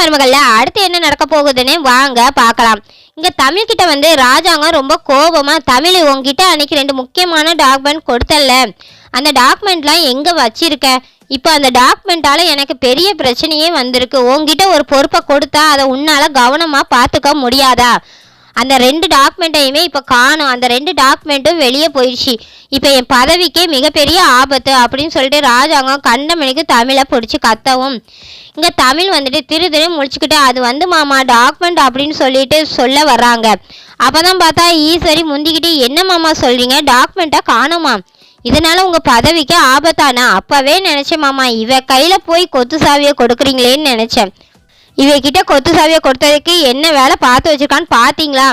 மருமகள்ல அடுத்து என்ன நடக்க போகுதுன்னு வாங்க பார்க்கலாம். இங்க தமிழ் கிட்ட வந்து ராஜாங்கம் ரொம்ப கோபமா தமிழ் உங்ககிட்ட அன்னைக்கு ரெண்டு முக்கியமான டாக்குமெண்ட் கொடுத்தல அந்த டாக்குமெண்ட்லாம் எங்க வச்சிருக்க? இப்போ அந்த டாக்குமெண்ட்டால் எனக்கு பெரிய பிரச்சனையே வந்திருக்கு. உங்ககிட்ட ஒரு பொறுப்பை கொடுத்தா அதை உன்னால கவனமா பார்த்துக்க முடியாதா? அந்த ரெண்டு டாக்குமெண்ட்டையுமே இப்போ காணும். அந்த ரெண்டு டாக்குமெண்ட்டும் வெளியே போயிடுச்சு. இப்போ என் பதவிக்கே மிகப்பெரிய ஆபத்து அப்படின்னு சொல்லிட்டு ராஜாங்கம் கண்டமணிக்கு தமிழை பிடிச்சி கத்தவும். இங்கே தமிழ் வந்துட்டு திரு திரு முடிச்சுக்கிட்டு அது வந்து மாமா டாக்குமெண்ட் அப்படின்னு சொல்லிட்டு சொல்ல வர்றாங்க. அப்போ தான் பார்த்தா ஈஸ்வரி முந்திக்கிட்டு என்ன மாமா சொல்கிறீங்க டாக்குமெண்ட்டை காணுமா? இதனால உங்கள் பதவிக்கு ஆபத்தானா? அப்போவே நினச்சேன் மாமா இவ கையில் போய் கொத்து சாவியை கொடுக்குறீங்களேன்னு நினச்சேன். இவகிட்ட கொத்து சாவியை கொடுத்ததுக்கு என்ன வேலை பார்த்து வச்சிருக்கான்னு பார்த்தீங்களா?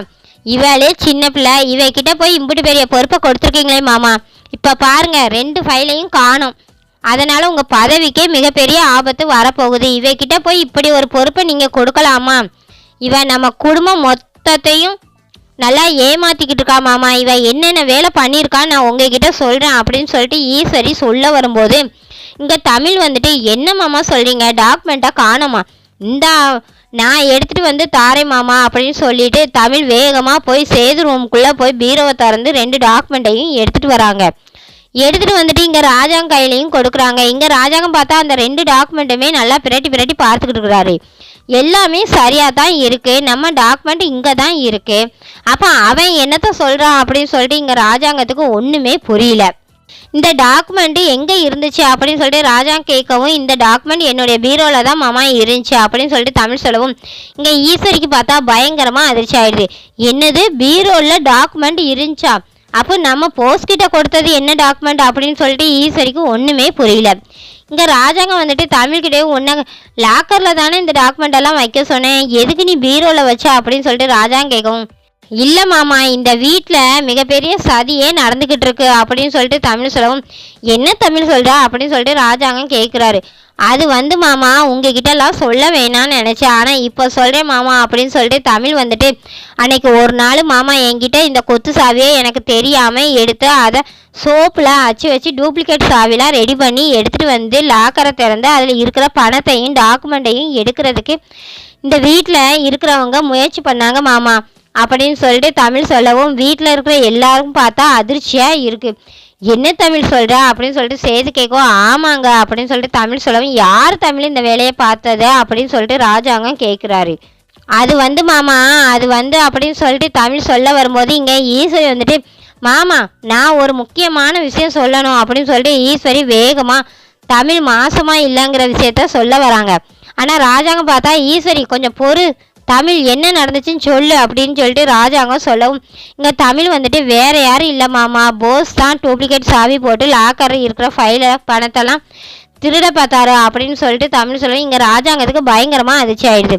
இவளே சின்ன பிள்ளை. இவகிட்ட போய் இம்புட்டு பெரிய பொறுப்பை கொடுத்துருக்கீங்களே மாமா. இப்போ பாருங்க ரெண்டு ஃபைலையும் காணும். அதனால் உங்க பதவிக்கே மிகப்பெரிய ஆபத்து வரப்போகுது. இவகிட்ட போய் இப்படி ஒரு பொறுப்பை நீங்கள் கொடுக்கலாமா? இவ நம்ம குடும்பம் மொத்தத்தையும் நல்லா ஏமாத்திக்கிட்டு இருக்கா மாமா. இவன் என்னென்ன வேலை பண்ணியிருக்கான்னு நான் உங்ககிட்ட சொல்கிறேன் அப்படின்னு சொல்லிட்டு ஈஸ்வரி சொல்ல வரும்போது இங்கே தமிழ் வந்துட்டு என்ன மாமா சொல்கிறீங்க டாக்குமெண்ட்டாக காணுமா? இந்தா நான் எடுத்துகிட்டு வந்து தாரேன் மாமா அப்படின்னு சொல்லிட்டு தமிழ் வேகமாக போய் சேது ரூமுக்குள்ளே போய் பீரோவை திறந்து ரெண்டு டாக்குமெண்ட்டையும் எடுத்துகிட்டு வராங்க. எடுத்துகிட்டு வந்துட்டு இங்கே ராஜாங்க கையிலையும் கொடுக்குறாங்க. இங்கே ராஜாங்கம் பார்த்தா அந்த ரெண்டு டாக்குமெண்ட்டுமே நல்லா பிரட்டி பிரட்டி பார்த்துக்கிட்டு இருக்கிறாரு. எல்லாமே சரியாக தான் இருக்குது நம்ம டாக்குமெண்ட் இங்கே தான் இருக்குது அப்போ அவன் என்னத்த சொல்கிறான் அப்படின்னு சொல்லிட்டு இங்கே ராஜாங்கத்துக்கு ஒன்றுமே புரியல. இந்த டாக்குமெண்ட் எங்கே இருந்துச்சு அப்படின்னு சொல்லிட்டு ராஜா கேட்கவும் இந்த டாக்குமெண்ட் என்னுடைய பீரோவில் தான் மாமா இருந்துச்சு அப்படின்னு சொல்லிட்டு தமிழ் சொல்லவும். இங்கே ஈஸ்வரிக்கு பார்த்தா பயங்கரமாக அதிர்ச்சி ஆயிடுது. என்னது பீரோவில் டாக்குமெண்ட் இருந்துச்சா? அப்போ நம்ம போஸ்ட்கிட்ட கொடுத்தது என்ன டாக்குமெண்ட் அப்படின்னு சொல்லிட்டு ஈஸ்வரிக்கு ஒன்றுமே புரியல. இங்கே ராஜாங்கம் வந்துட்டு தமிழ்கிட்டே ஒன்றா லாக்கரில் தானே இந்த டாக்குமெண்ட் எல்லாம் வைக்க சொன்னேன். எதுக்கு நீ பீரோவில் வச்ச அப்படின்னு சொல்லிட்டு ராஜாங்க கேட்கவும் இல்லை மாமா இந்த வீட்டில் மிகப்பெரிய சதியே நடந்துக்கிட்டு இருக்கு அப்படின்னு சொல்லிட்டு தமிழ் சொல்லவும் என்ன தமிழ் சொல்கிறா அப்படின்னு சொல்லிட்டு ராஜாங்கம் கேட்குறாரு அது வந்து மாமா உங்ககிட்டலாம் சொல்ல வேணாம்னு நினச்சேன். ஆனால் இப்போ சொல்கிறேன் மாமா அப்படின்னு சொல்லிட்டு தமிழ் வந்துட்டு அன்னைக்கு ஒரு நாள் மாமா என்கிட்ட இந்த கொத்து சாவியை எனக்கு தெரியாமல் எடுத்து அதை சோப்பில் அச்சு வச்சு டூப்ளிகேட் சாவிலாம் ரெடி பண்ணி எடுத்துகிட்டு வந்து லாக்கரை திறந்து அதில் இருக்கிற பணத்தையும் டாக்குமெண்ட்டையும் எடுக்கிறதுக்கு இந்த வீட்டில் இருக்கிறவங்க முயற்சி பண்ணாங்க மாமா. அப்படின்னு சொல்லிட்டு தமிழ் சொல்லவும் வீட்டில் இருக்கிற எல்லாருக்கும் பார்த்தா அதிர்ச்சியாக இருக்குது என்ன தமிழ் சொல்கிற அப்படின்னு சொல்லிட்டு சேது கேட்கும் ஆமாங்க அப்படின்னு சொல்லிட்டு தமிழ் சொல்லவும் யார் தமிழ் இந்த வேலையை பார்த்தது? அப்படின்னு சொல்லிட்டு ராஜாங்கம் கேட்குறாரு. அது வந்து மாமா அது வந்து அப்படின்னு சொல்லிட்டு தமிழ் சொல்ல வரும்போது இங்கே ஈஸ்வரி வந்துட்டு மாமா நான் ஒரு முக்கியமான விஷயம் சொல்லணும் அப்படின்னு சொல்லிட்டு ஈஸ்வரி வேகமாக தமிழ் மாசமாக இல்லைங்கிற விஷயத்த சொல்ல வராங்க. ஆனால் ராஜாங்கம் பார்த்தா ஈஸ்வரி கொஞ்சம் பொறு தமிழ் என்ன நடந்துச்சுன்னு சொல்லு அப்படின்னு சொல்லிட்டு ராஜாங்கம் சொல்லவும் இங்கே தமிழ் வந்துட்டு வேறு யாரும் இல்லை மாமா போஸ் தான் டூப்ளிகேட் சாவி போட்டு லாக்கர் இருக்கிற ஃபைலை பணத்தெல்லாம் திருட பார்த்தாரு அப்படின்னு சொல்லிட்டு தமிழ் சொல்லவும் இங்கே ராஜாங்கத்துக்கு பயங்கரமாக அதிர்ச்சி ஆயிடுது.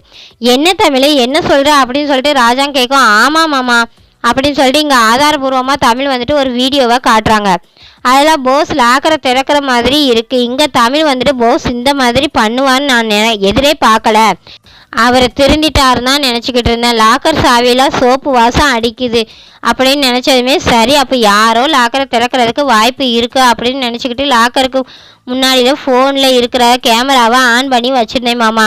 என்ன தமிழ் என்ன சொல்கிற அப்படின்னு சொல்லிட்டு ராஜாங்க கேட்கும் ஆமாம் மாமா அப்படின்னு சொல்லிட்டு இங்கே ஆதாரபூர்வமாக தமிழ் வந்துட்டு ஒரு வீடியோவை காட்டுறாங்க. அதில் போஸ் லாக்கரை திறக்கிற மாதிரி இருக்குது இங்கே தமிழ் வந்துட்டு போஸ் இந்த மாதிரி பண்ணுவான்னு நான் எதிரே பார்க்கல. அவரை திருந்திட்டாருன்னு தான் நினச்சிக்கிட்டு இருந்தேன். லாக்கர் சாவியில் சோப்பு வாசம் அடிக்குது. அப்படின்னு நினச்சதுமே சரி அப்போ யாரோ லாக்கரை திறக்கிறதுக்கு வாய்ப்பு இருக்குது அப்படின்னு நினச்சிக்கிட்டு லாக்கருக்கு முன்னாடியில் ஃபோனில் இருக்கிற கேமராவை ஆன் பண்ணி வச்சுருந்தேன் மாமா.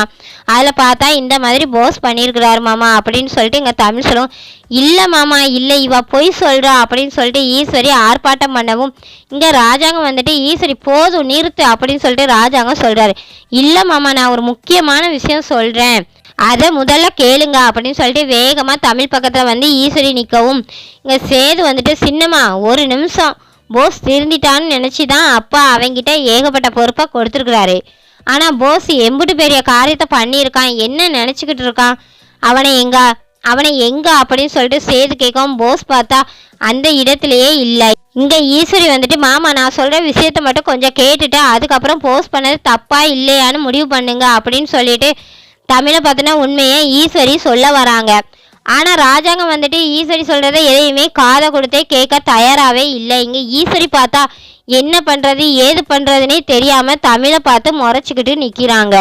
அதில் பார்த்தா இந்த மாதிரி போஸ் பண்ணியிருக்கிறாரு மாமா அப்படின்னு சொல்லிட்டு இங்கே தமிழ் சொல்லுவோம் இல்லை மாமா இல்லை இவா பொய் சொல்கிறா அப்படின்னு சொல்லிட்டு ஈஸ்வரி ஆர்ப்பாட்டம் பண்ணவும் இங்கே ராஜாங்கம் வந்துட்டு ஈஸ்வரி போதும் நிறுத்து அப்படின்னு சொல்லிட்டு ராஜாங்கம் சொல்கிறாரு இல்லை மாமா நான் ஒரு முக்கியமான விஷயம் சொல்கிறேன் அதை முதல்ல கேளுங்க அப்படின்னு சொல்லிட்டு வேகமாக தமிழ் பக்கத்தில் வந்து ஈஸ்வரி நிற்கவும் இங்கே சேது வந்துட்டு சின்னம்மா ஒரு நிமிஷம். போஸ் திருந்திட்டான்னு நினச்சி தான் அப்பா அவங்கிட்ட ஏகப்பட்ட பொறுப்பை கொடுத்துருக்குறாரு. ஆனால் போஸ் எம்புட்டு பெரிய காரியத்தை பண்ணியிருக்கான். என்ன நினச்சிக்கிட்டு இருக்கான்? அவனை எங்க அவனை எங்க அப்படின்னு சொல்லிட்டு சேது கேட்கவும் போஸ் பார்த்தா அந்த இடத்துலையே இல்லை. இங்கே ஈஸ்வரி வந்துட்டு மாமா நான் சொல்கிற விஷயத்த மட்டும் கொஞ்சம் கேட்டுட்டு அதுக்கப்புறம் போஸ்ட் பண்ணது தப்பா இல்லையான்னு முடிவு பண்ணுங்க அப்படின்னு சொல்லிட்டு தமிழை பார்த்தினா உண்மையை ஈஸ்வரி சொல்ல வராங்க. ஆனால் ராஜாங்கம் வந்துட்டு ஈஸ்வரி சொல்கிறத எதையுமே காதை கொடுத்தே கேட்க தயாராகவே இல்லை. இங்கே ஈஸ்வரி பார்த்தா என்ன பண்ணுறது ஏது பண்ணுறதுனே தெரியாமல் தமிழை பார்த்து முறைச்சிக்கிட்டு நிற்கிறாங்க